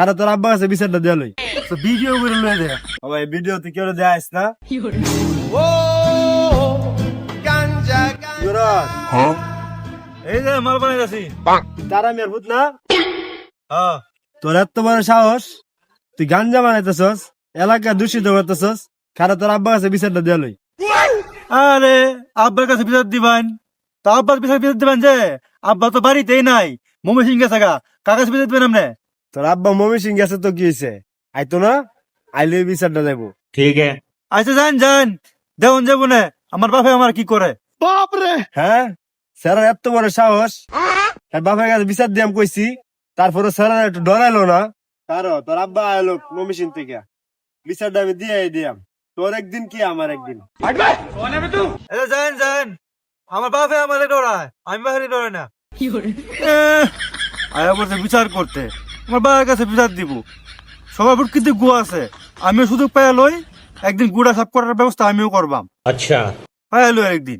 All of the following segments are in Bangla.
আরে তোর আব্বা কাছে বিচারটা দেয়া লই। তো ভিডিও করে লয়ে দে। ভাই ভিডিও তুই কেউ দেয়া আইস না? যুবরাজ, এই যে মাল বানাই আছি তারা মেয়ের ভূত না? হ্যাঁ। তোর এত বড় সাহস? তুই গাঞ্জা বানাইতেছস এলাকা দূষিত করতেছস খারা তোর আব্বা কাছে বিচারটা দেয়া লই। আরে আব্বার কাছে বিচার দিবেন? তো আব্বার বিচার বিচার দিবেন যে আব্বা তো বাড়িতেই নাই। মমি সিং গেছে গা কাগজ বিচার দিবেন আপনি? তোর আব্বা মমি সিং গেছে তো কি হয়েছে আইতো না? আইলে বিচারটা দেবো। আচ্ছা যান যান। দেউন যাব না। আমার বাপে আমার কি করে? হ্যাঁ? স্যারের এত বড় সাহস। তার বাপের কাছে বিচার দিয়াম কইছি তারপরে স্যারের একটু ডরাইলো না। কারও তোর আব্বা আইলো মমি সিং থেকে। বিচারটা আমি দিয়ে দিয়াম। তোর একদিন কি আমার একদিন? এই যান যান। আমার বাপে আমাদের ডরায়। আমি বাহারি ডরাই না। আয়া বলছে বিচার করতে। সবার কাছে বিচার দিব। সবার উপর কিন্তু গু আছে। আমিও শুধু পাইয়া লই একদিন গুড়া সাফ করার ব্যবস্থা আমিও করবাম। আচ্ছা। পাইয়া লই একদিন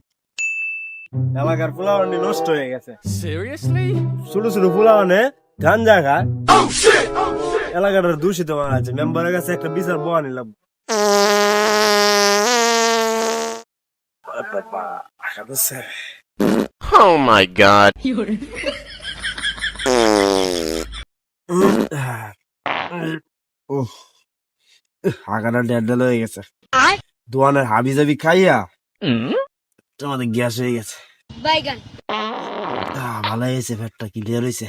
এলাকার ফুলাওয়ানি নষ্ট হয়ে গেছে। সিরিয়াসলি ছোট ছোট ফুলাওয়ানে গাঞ্জা খায়। এলাকাটার দূষিত বানাচ্ছে মেম্বারের কাছে একটা বিচার বয়া নিলাম। Oh my god. হাগাটা ডেডেল হয়ে গেছে। দোয়ানের হাবি জাবি খাইয়া আমাদের গ্যাস হয়ে গেছে। ভালো হয়েছে পেটটা ক্লিয়ার হয়েছে।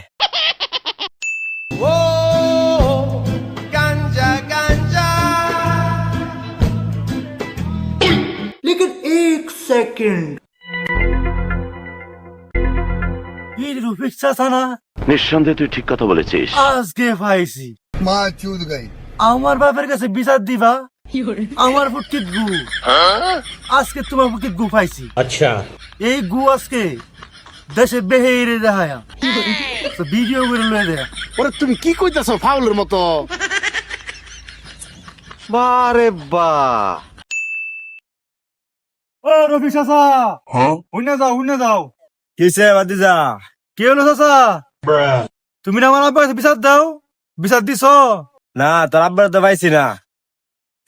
এই রুফিক চাচা নিঃসন্দেহে তুই ঠিক কথা বলেছিস। আজকে পাইছি মা চুদ গাই। আমার বাপের কাছে বিচার দিবা? আমার ফুটকিত গু। আজকে তোমার ফুটকিত গু পাইছি। আচ্ছা। এই গু আজকে দেশে বেহেরে দেখায়া। ভিডিও করে লয়ে দেয়া। ওরে তুমি কি কইতাছো ফাউলের মতো? বারে বা। ও রবি চাচা। হ্যাঁ? উইনা যাও উইনা যাও। কিসে বাদি যা কি হলো সাসা তুমি না আমার আব্বার কাছে বিচার দাও। বিচার দিছ। না তোর আব্বার তো পাইছি না।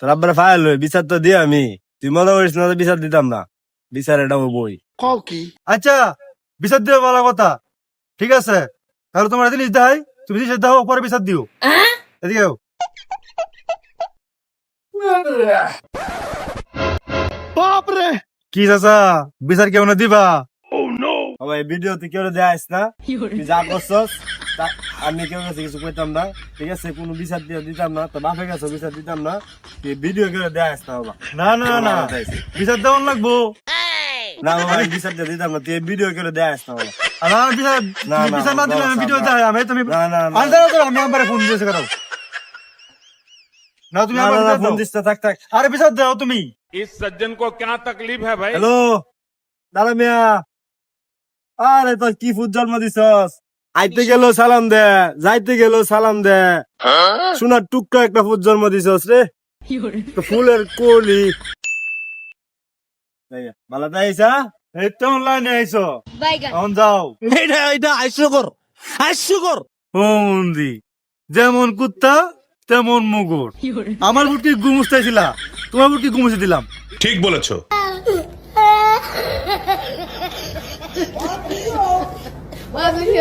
তোর আব্বার ফাইল বিচার তো দিয়ে আমি। তুই মনে করিস না যে বিচার দিতাম না। বিচার এটা বই। কও কি? আচ্ছা বিচার দিও ভালো কথা। ঠিক আছে। তাহলে তোমার জিনিস দেখাই। তুমি জিনিস দাও পরে বিচার দিও। এদিকে আও। বাপ রে কি চাচা বিচার কেমন দিবা? ভাই ভিডিও তুই কেউ দেয় না তুই যা করছস তা- আমি কেউ কাছে কিছু কইতাম না ঠিক আছে কোনো বিচার দিয়ে দিতাম না তো বাপের কাছে বিচার দিতাম না তুই ভিডিও কেউ দেয় না বাবা না না না বিচার দেওয়ান লাগবো না বাবা আমি বিচার দিয়ে দিতাম না তুই ভিডিও কেউ দেয় না বাবা আর আমার বিচার না, তুমি না, বিচার না দিলে আমি না, ভিডিও না। দেখাই আমি তুমি না, না, না। আনসার দাও আমি আমার ফোন দিয়েছে কারো না তুমি না আমার না, না বিচার ফোন দাও। দিস না, থাক থাক আরে বিচার দাও তুমি इस सज्जन को क्या तकलीफ है भाई হ্যালো দাদা মিয়া আরে তোর কি ফুট জন্ম দিছস? আইতে গেল সালাম দে যাইতে গেল সালাম দে। সোনার টুকটা একটা ফুট জন্ম দিছস রে। ফুলের কলি। ভালো তাইছা এই তো অনলাইনে আইছো বাইগান এখন যাও। এটা এটা হাস্যকর হাস্যকর ও মন্দি যেমন কুত্তা তেমন মুগুর। আমার বুটকি গুমুস্তাইছিলা তোমার বুটকি গুমুছে দিলাম। Mas o que